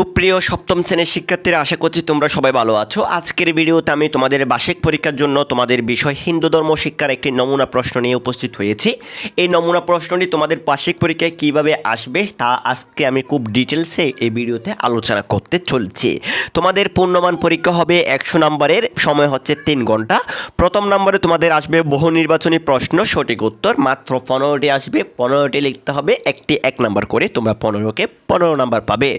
সুপ্রিয় সপ্তম শ্রেণির শিক্ষার্থীরা, আশা করছি তোমরা সবাই ভালো আছো। আজকের ভিডিওতে আমি তোমাদের বার্ষিক পরীক্ষার জন্য তোমাদের বিষয় হিন্দু ধর্ম শিক্ষার একটি নমুনা প্রশ্ন নিয়ে উপস্থিত হয়েছি। এই নমুনা প্রশ্নটি তোমাদের বার্ষিক পরীক্ষায় কীভাবে আসবে তা আজকে আমি খুব ডিটেলসে এই ভিডিওতে আলোচনা করতে চলছি। তোমাদের পূর্ণমান পরীক্ষা হবে একশো নম্বরের, সময় হচ্ছে তিন ঘণ্টা। প্রথম নম্বরে তোমাদের আসবে বহু নির্বাচনী প্রশ্ন, সঠিক উত্তর, মাত্র পনেরোটি আসবে, পনেরোটি লিখতে হবে, একটি এক নাম্বার করে তোমরা পনেরোকে পনেরো নাম্বার পাবে।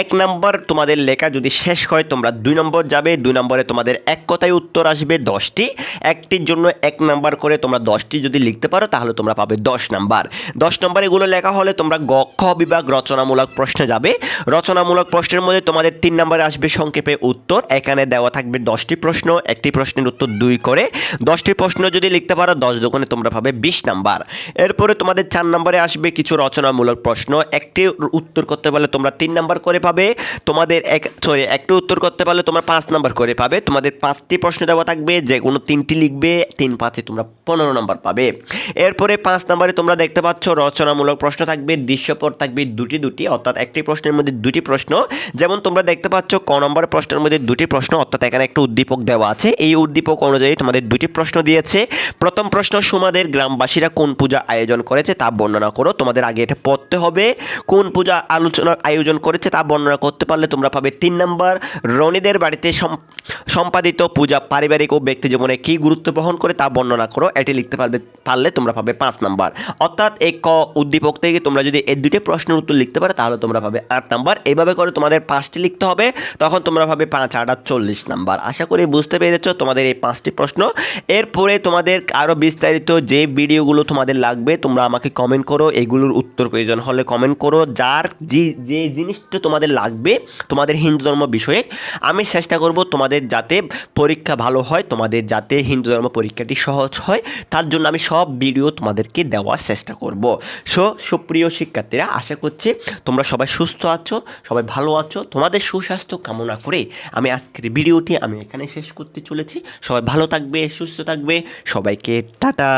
এক নাম্বার তোমাদের লেখা যদি শেষ হয়, তোমরা দুই নম্বর যাবে, দুই নম্বরে তোমাদের এক কথায় উত্তর আসবে দশটি। একটির জন্য এক নাম্বার করে তোমরা দশটি যদি লিখতে পারো, তাহলে তোমরা পাবে দশ নাম্বার। দশ নম্বর এগুলো লেখা হলে তোমরা গ, খ বিভাগ রচনামূলক প্রশ্নে যাবে। রচনামূলক প্রশ্নের মধ্যে তোমাদের তিন নম্বরে আসবে সংক্ষেপে উত্তর। এখানে দেওয়া থাকবে দশটি প্রশ্ন, একটি প্রশ্নের উত্তর দুই করে। দশটি প্রশ্ন যদি লিখতে পারো, দশ দোকানে তোমরা পাবে বিশ নাম্বার। এরপরে তোমাদের চার নম্বরে আসবে কিছু রচনামূলক প্রশ্ন। একটি উত্তর করতে পারলে তোমরা তিন নাম্বার করে পাবে। তোমাদের এক সরি একটি উত্তর করতে পারলে তোমরা পাঁচ নাম্বার করে পাবে। তোমাদের পাঁচটি প্রশ্ন দেওয়া থাকবে যে কোনো তিনটি লিখবে, তিন পাঁচে তোমরা পনেরো নাম্বার পাবে। এরপরে পাঁচ নাম্বারে তোমরা দেখতে পাচ্ছ, রচনামূলক প্রশ্ন থাকবে, দৃশ্যপট থাকবে, দুটি দুটি, অর্থাৎ একটি প্রশ্নের মধ্যে দুটি প্রশ্ন। যেমন তোমরা দেখতে পাচ্ছ, ক নম্বর প্রশ্নের মধ্যে দুটি প্রশ্ন, অর্থাৎ এখানে একটা উদ্দীপক দেওয়া আছে। এই উদ্দীপক অনুযায়ী তোমাদের দুটি প্রশ্ন দিয়েছে। প্রথম প্রশ্ন, সুমাদের গ্রামবাসীরা কোন পূজা আয়োজন করেছে তা বর্ণনা করো। তোমাদের আগে এটা পড়তে হবে। কোন পূজা আলোচনা আয়োজন করেছে তা বর্ণনা করতে পারলে তোমরা পাবে তিন নাম্বার, রনিদের বাড়িতে সম্পাদিত পূজা পারিবারিক ও ব্যক্তি জীবনে কী গুরুত্ব বহন করে তা বর্ণনা করো, এটি লিখতে পারবে, পারলে তোমরা পাবে পাঁচ নাম্বার। অর্থাৎ এই ক উদ্দীপক থেকে তোমরা যদি এই দুটি প্রশ্নের উত্তর লিখতে পারো, তাহলে তোমরা পাবে আট নাম্বার। এইভাবে করে তোমাদের পাঁচটি লিখতে হবে, তখন তোমরা পাবে পাঁচ, আট চল্লিশ নাম্বার। আশা করি বুঝতে পেরেছ তোমাদের এই পাঁচটি প্রশ্ন। এরপরে তোমাদের আরও বিস্তারিত যে ভিডিওগুলো তোমাদের লাগবে, তোমরা আমাকে কমেন্ট করো, এগুলোর উত্তর প্রয়োজন হলে কমেন্ট করো। যার যে যে জিনিসটা তোমাদের লাগবে তোমাদের হিন্দু ধর্ম বিষয়ে। আমি চেষ্টা করব তোমাদের যাতে পরীক্ষা ভালো হয়, তোমাদের যাতে হিন্দু ধর্ম পরীক্ষাটি সহজ হয়। তার জন্য আমি সব ভিডিও তোমাদেরকে দেওয়ার চেষ্টা করব। সো, সুপ্রিয় শিক্ষার্থীরা, আশা করছি তোমরা সবাই সুস্থ আছো, সবাই ভালো আছো। তোমাদের সুস্বাস্থ্য কামনা করে আমি আজকের ভিডিওটি আমি এখানে শেষ করতে চলেছি। সবাই ভালো থাকবে, সুস্থ থাকবে। সবাইকে টাটা।